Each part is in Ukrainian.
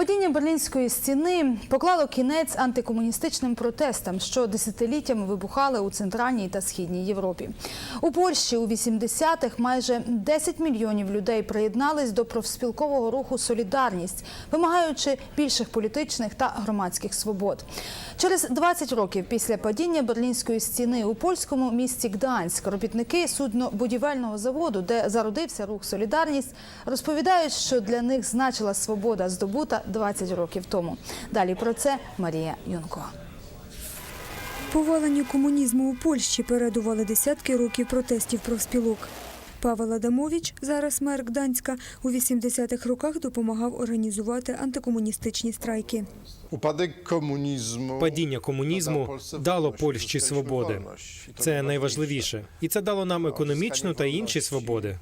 Падіння берлінської стіни поклало кінець антикомуністичним протестам, що десятиліттями вибухали у центральній та східній Європі. У Польщі у 80-х майже 10 мільйонів людей приєднались до профспілкового руху Солідарність, вимагаючи більших політичних та громадських свобод. Через 20 років після падіння берлінської стіни у польському місті Гданськ робітники суднобудівельного заводу, де зародився рух Солідарність, розповідають, що для них значила свобода здобута 20 років тому. Далі про це Марія Юнко. Поваленню комунізму у Польщі передували десятки років протестів профспілок. Павел Адамович, зараз мер Гданська, у 80-х роках допомагав організувати антикомуністичні страйки. Падіння комунізму дало Польщі свободи. Це найважливіше, і це дало нам економічну та інші свободи.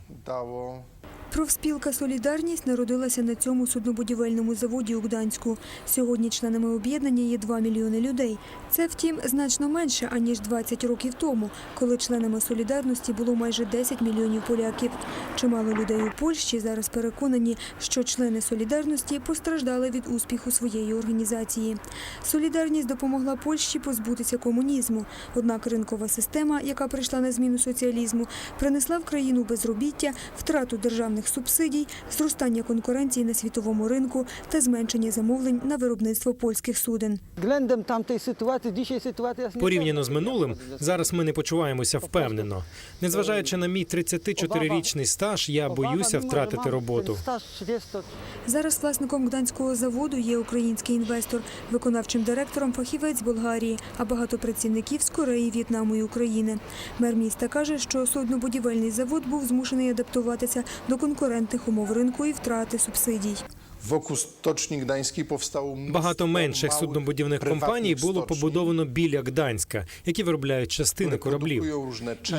Профспілка Солідарність народилася на цьому суднобудівельному заводі у Гданську. Сьогодні членами об'єднання є 2 мільйони людей. Це, втім, значно менше аніж 20 років тому, коли членами солідарності було майже 10 мільйонів поляків. Чимало людей у Польщі зараз переконані, що члени солідарності постраждали від успіху своєї організації. Солідарність допомогла Польщі позбутися комунізму. Однак ринкова система, яка прийшла на зміну соціалізму, принесла в країну безробіття, втрату державних субсидій, зростання конкуренції на світовому ринку та зменшення замовлень на виробництво польських суден. Порівняно з минулим, зараз ми не почуваємося впевнено. Незважаючи на мій 34-річний стаж, я боюся втратити роботу. ten Staż 30 Зараз власником гданського заводу є український інвестор, виконавчим директором фахівець Болгарії, а багато працівників з Кореї, В'єтнаму і України. Мер міста каже, що суднобудівельний завод був змушений адаптуватися до конкурентних умов ринку і втрати субсидій. wokół Stoczni Gdańskiej powstało Багато менших суднобудівних компаній було побудовано біля Гданська, які виробляють частини кораблів.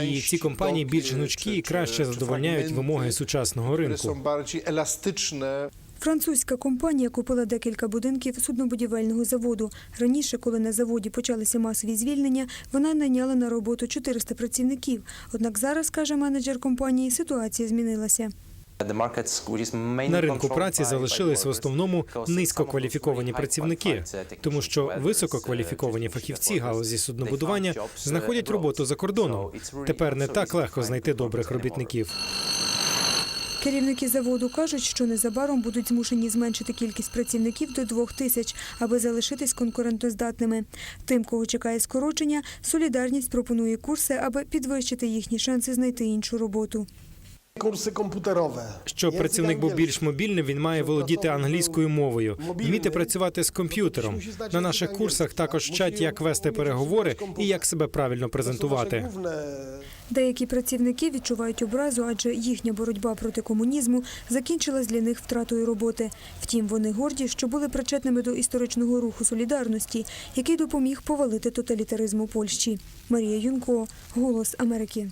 І ці компанії більш гнучкі і краще задовольняють вимоги сучасного ринку. Французька компанія купила декілька будинків суднобудівельного заводу. Раніше, коли на заводі почалися масові звільнення, вона найняла на роботу 400 працівників. Однак зараз, каже менеджер компанії, ситуація змінилася. На ринку праці залишились в основному низькокваліфіковані працівники, тому що висококваліфіковані фахівці галузі суднобудування знаходять роботу за кордоном. Тепер не так легко знайти добрих робітників. Керівники заводу кажуть, що незабаром будуть змушені зменшити кількість працівників до двох тисяч, аби залишитись конкурентоздатними. Тим, кого чекає скорочення, солідарність пропонує курси, аби підвищити їхні шанси знайти іншу роботу. Курси комп'ютерове. Щоб працівник був більш мобільним, він має володіти англійською мовою, вміти працювати з комп'ютером. На наших курсах також вчать, як вести переговори і як себе правильно презентувати. Деякі працівники відчувають образу, адже їхня боротьба проти комунізму закінчилась для них втратою роботи. Втім, вони горді, що були причетними до історичного руху солідарності, який допоміг повалити тоталітаризм у Польщі. Марія Юнко, Голос Америки.